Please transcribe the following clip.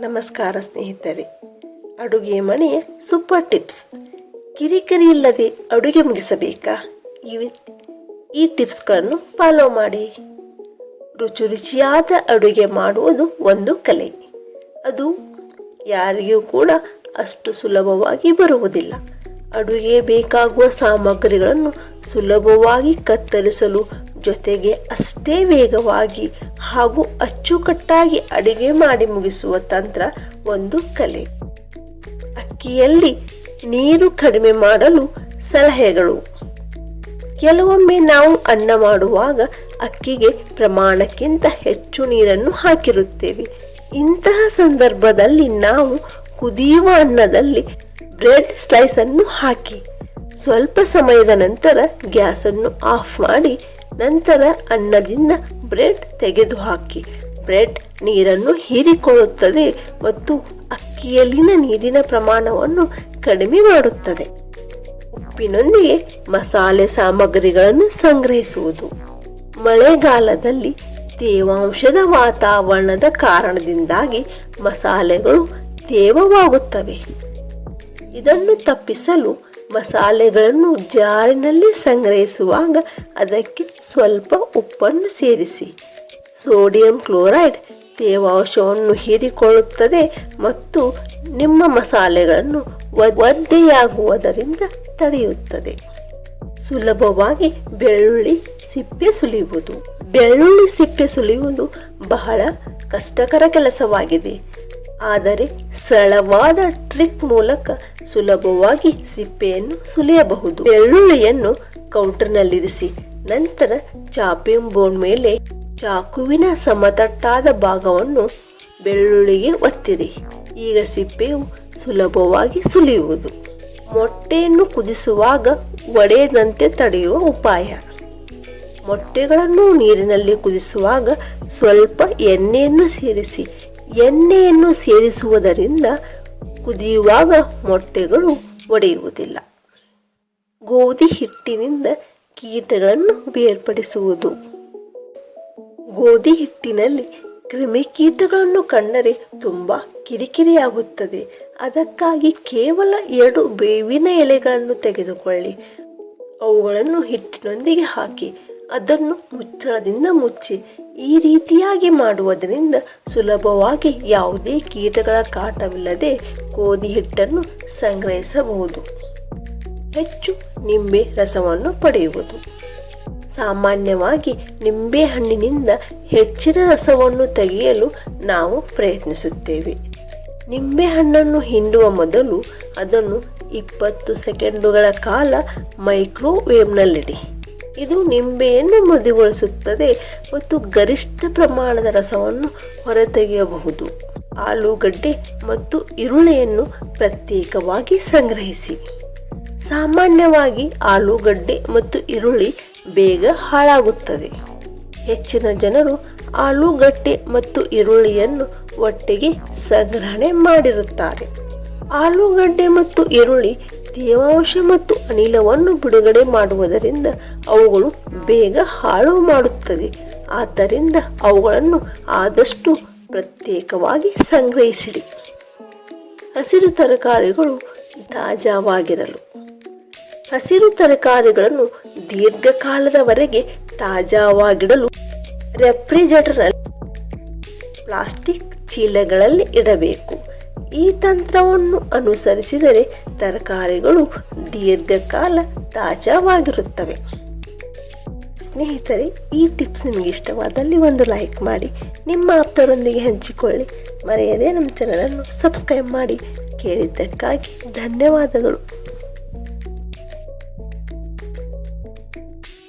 ನಮಸ್ಕಾರ ಸ್ನೇಹಿತರೆ. ಅಡುಗೆ ಮನೆಯ ಸೂಪರ್ ಟಿಪ್ಸ್. ಕಿರಿಕಿರಿ ಇಲ್ಲದೆ ಅಡುಗೆ ಮುಗಿಸಬೇಕಾ? ಈ ಟಿಪ್ಸ್ಗಳನ್ನು ಫಾಲೋ ಮಾಡಿ. ರುಚಿ ರುಚಿಯಾದ ಅಡುಗೆ ಮಾಡುವುದು ಒಂದು ಕಲೆ. ಅದು ಯಾರಿಗೂ ಕೂಡ ಅಷ್ಟು ಸುಲಭವಾಗಿ ಬರುವುದಿಲ್ಲ. ಅಡುಗೆ ಬೇಕಾಗುವ ಸಾಮಗ್ರಿಗಳನ್ನು ಸುಲಭವಾಗಿ ಕತ್ತರಿಸಲು ಜೊತೆಗೆ ಅಷ್ಟೇ ವೇಗವಾಗಿ ಹಾಗೂ ಅಚ್ಚುಕಟ್ಟಾಗಿ ಅಡುಗೆ ಮಾಡಿ ಮುಗಿಸುವ ತಂತ್ರ ಒಂದು ಕಲೆ. ಅಕ್ಕಿಯಲ್ಲಿ ನೀರು ಕಡಿಮೆ ಮಾಡಲು ಸಲಹೆಗಳು. ಕೆಲವೊಮ್ಮೆ ನಾವು ಅನ್ನ ಮಾಡುವಾಗ ಅಕ್ಕಿಗೆ ಪ್ರಮಾಣಕ್ಕಿಂತ ಹೆಚ್ಚು ನೀರನ್ನು ಹಾಕಿರುತ್ತೇವೆ. ಇಂತಹ ಸಂದರ್ಭದಲ್ಲಿ ನಾವು ಕುದಿಯುವ ಅನ್ನದಲ್ಲಿ ಬ್ರೆಡ್ ಸ್ಲೈಸ್ ಅನ್ನು ಹಾಕಿ, ಸ್ವಲ್ಪ ಸಮಯದ ನಂತರ ಗ್ಯಾಸನ್ನು ಆಫ್ ಮಾಡಿ ನಂತರ ಅನ್ನದಿಂದ ಬ್ರೆಡ್ ತೆಗೆದುಹಾಕಿ. ಬ್ರೆಡ್ ನೀರನ್ನು ಹೀರಿಕೊಳ್ಳುತ್ತದೆ ಮತ್ತು ಅಕ್ಕಿಯಲ್ಲಿನ ನೀರಿನ ಪ್ರಮಾಣವನ್ನು ಕಡಿಮೆ ಮಾಡುತ್ತದೆ. ಉಪ್ಪಿನೊಂದಿಗೆ ಮಸಾಲೆ ಸಾಮಗ್ರಿಗಳನ್ನು ಸಂಗ್ರಹಿಸುವುದು. ಮಳೆಗಾಲದಲ್ಲಿ ತೇವಾಂಶದ ವಾತಾವರಣದ ಕಾರಣದಿಂದಾಗಿ ಮಸಾಲೆಗಳು ತೇವವಾಗುತ್ತವೆ. ಇದನ್ನು ತಪ್ಪಿಸಲು ಮಸಾಲೆಗಳನ್ನು ಜಾರಿನಲ್ಲಿ ಸಂಗ್ರಹಿಸುವಾಗ ಅದಕ್ಕೆ ಸ್ವಲ್ಪ ಉಪ್ಪನ್ನು ಸೇರಿಸಿ. ಸೋಡಿಯಂ ಕ್ಲೋರೈಡ್ ತೇವಾಂಶವನ್ನು ಹೀರಿಕೊಳ್ಳುತ್ತದೆ ಮತ್ತು ನಿಮ್ಮ ಮಸಾಲೆಗಳನ್ನು ಒದ್ದೆಯಾಗುವುದರಿಂದ ತಡೆಯುತ್ತದೆ. ಸುಲಭವಾಗಿ ಬೆಳ್ಳುಳ್ಳಿ ಸಿಪ್ಪೆ ಸುಲಿಯುವುದು. ಬೆಳ್ಳುಳ್ಳಿ ಸಿಪ್ಪೆ ಸುಲಿಯುವುದು ಬಹಳ ಕಷ್ಟಕರ ಕೆಲಸವಾಗಿದೆ. ಆದರೆ ಸರಳವಾದ ಟ್ರಿಕ್ ಮೂಲಕ ಸುಲಭವಾಗಿ ಸಿಪ್ಪೆಯನ್ನು ಸುಲಿಯಬಹುದು. ಬೆಳ್ಳುಳ್ಳಿಯನ್ನು ಕೌಂಟರ್ನಲ್ಲಿರಿಸಿ. ನಂತರ ಚಾಪಿಂಗ್ ಬೋರ್ಡ್ ಮೇಲೆ ಚಾಕುವಿನ ಸಮತಟ್ಟಾದ ಭಾಗವನ್ನು ಬೆಳ್ಳುಳ್ಳಿಗೆ ಒತ್ತಿರಿ. ಈಗ ಸಿಪ್ಪೆಯು ಸುಲಭವಾಗಿ ಸುಲಿಯುವುದು. ಮೊಟ್ಟೆಯನ್ನು ಕುದಿಸುವಾಗ ಒಡೆಯದಂತೆ ತಡೆಯುವ ಉಪಾಯ. ಮೊಟ್ಟೆಗಳನ್ನು ನೀರಿನಲ್ಲಿ ಕುದಿಸುವಾಗ ಸ್ವಲ್ಪ ಎಣ್ಣೆಯನ್ನು ಸೇರಿಸಿ. ಎಣ್ಣೆಯನ್ನು ಸೇರಿಸುವುದರಿಂದ ಕುದಿಯುವಾಗ ಮೊಟ್ಟೆಗಳು ಒಡೆಯುವುದಿಲ್ಲ. ಗೋಧಿ ಹಿಟ್ಟಿನಿಂದ ಕೀಟಗಳನ್ನು ಬೇರ್ಪಡಿಸುವುದು. ಗೋಧಿ ಹಿಟ್ಟಿನಲ್ಲಿ ಕ್ರಿಮಿಕೀಟಗಳನ್ನು ಕಂಡರೆ ತುಂಬ ಕಿರಿಕಿರಿಯಾಗುತ್ತದೆ. ಅದಕ್ಕಾಗಿ ಕೇವಲ ಎರಡು ಬೇವಿನ ಎಲೆಗಳನ್ನು ತೆಗೆದುಕೊಳ್ಳಿ. ಅವುಗಳನ್ನು ಹಿಟ್ಟಿನೊಂದಿಗೆ ಹಾಕಿ ಅದನ್ನು ಮುಚ್ಚಳದಿಂದ ಮುಚ್ಚಿ ಈ ರೀತಿಯಾಗಿ ಮಾಡುವುದರಿಂದ ಸುಲಭವಾಗಿ ಯಾವುದೇ ಕೀಟಗಳ ಕಾಟವಿಲ್ಲದೆ ಗೋಧಿ ಹಿಟ್ಟನ್ನು ಸಂಗ್ರಹಿಸಬಹುದು. ಹೆಚ್ಚು ನಿಂಬೆ ರಸವನ್ನು ಪಡೆಯುವುದು. ಸಾಮಾನ್ಯವಾಗಿ ನಿಂಬೆ ಹಣ್ಣಿನಿಂದ ಹೆಚ್ಚಿನ ರಸವನ್ನು ತೆಗೆಯಲು ನಾವು ಪ್ರಯತ್ನಿಸುತ್ತೇವೆ. ನಿಂಬೆಹಣ್ಣನ್ನು ಹಿಂಡುವ ಮೊದಲು ಅದನ್ನು ಇಪ್ಪತ್ತು ಸೆಕೆಂಡುಗಳ ಕಾಲ ಮೈಕ್ರೋವೇವ್ನಲ್ಲಿಡಿ. ಇದು ನಿಂಬೆಯನ್ನು ಮೃದುಗೊಳಿಸುತ್ತದೆ ಮತ್ತು ಗರಿಷ್ಠ ಪ್ರಮಾಣದ ರಸವನ್ನು ಹೊರತೆಗೆಯಬಹುದು. ಆಲೂಗಡ್ಡೆ ಮತ್ತು ಈರುಳ್ಳಿಯನ್ನು ಪ್ರತ್ಯೇಕವಾಗಿ ಸಂಗ್ರಹಿಸಿ. ಸಾಮಾನ್ಯವಾಗಿ ಆಲೂಗಡ್ಡೆ ಮತ್ತು ಈರುಳ್ಳಿ ಬೇಗ ಹಾಳಾಗುತ್ತದೆ. ಹೆಚ್ಚಿನ ಜನರು ಆಲೂಗಡ್ಡೆ ಮತ್ತು ಈರುಳ್ಳಿಯನ್ನು ಒಟ್ಟಿಗೆ ಸಂಗ್ರಹಣೆ ಮಾಡಿರುತ್ತಾರೆ. ಆಲೂಗಡ್ಡೆ ಮತ್ತು ಈರುಳ್ಳಿ ತೇವಾಂಶ ಮತ್ತು ಅನಿಲವನ್ನು ಬಿಡುಗಡೆ ಮಾಡುವುದರಿಂದ ಅವುಗಳು ಬೇಗ ಹಾಳು ಮಾಡುತ್ತದೆ. ಆದ್ದರಿಂದ ಅವುಗಳನ್ನು ಆದಷ್ಟು ಪ್ರತ್ಯೇಕವಾಗಿ ಸಂಗ್ರಹಿಸಿಡಿ. ಹಸಿರು ತರಕಾರಿಗಳು ತಾಜಾವಾಗಿರಲು. ಹಸಿರು ತರಕಾರಿಗಳನ್ನು ದೀರ್ಘಕಾಲದವರೆಗೆ ತಾಜಾವಾಗಿಡಲು ರೆಫ್ರಿಜರೇಟರ್ನಲ್ಲಿ ಪ್ಲಾಸ್ಟಿಕ್ ಚೀಲಗಳಲ್ಲಿ ಇಡಬೇಕು. ಈ ತಂತ್ರವನ್ನು ಅನುಸರಿಸಿದರೆ ತರಕಾರಿಗಳು ದೀರ್ಘಕಾಲ ತಾಜಾವಾಗಿರುತ್ತವೆ. ಸ್ನೇಹಿತರೆ, ಈ ಟಿಪ್ಸ್ ನಿಮಗೆ ಇಷ್ಟವಾದಲ್ಲಿ ಒಂದು ಲೈಕ್ ಮಾಡಿ, ನಿಮ್ಮ ಆಪ್ತರೊಂದಿಗೆ ಹಂಚಿಕೊಳ್ಳಿ. ಮರೆಯದೇ ನಮ್ಮ ಚಾನಲನ್ನು ಸಬ್ಸ್ಕ್ರೈಬ್ ಮಾಡಿ. ಕೇಳಿದ್ದಕ್ಕಾಗಿ ಧನ್ಯವಾದಗಳು.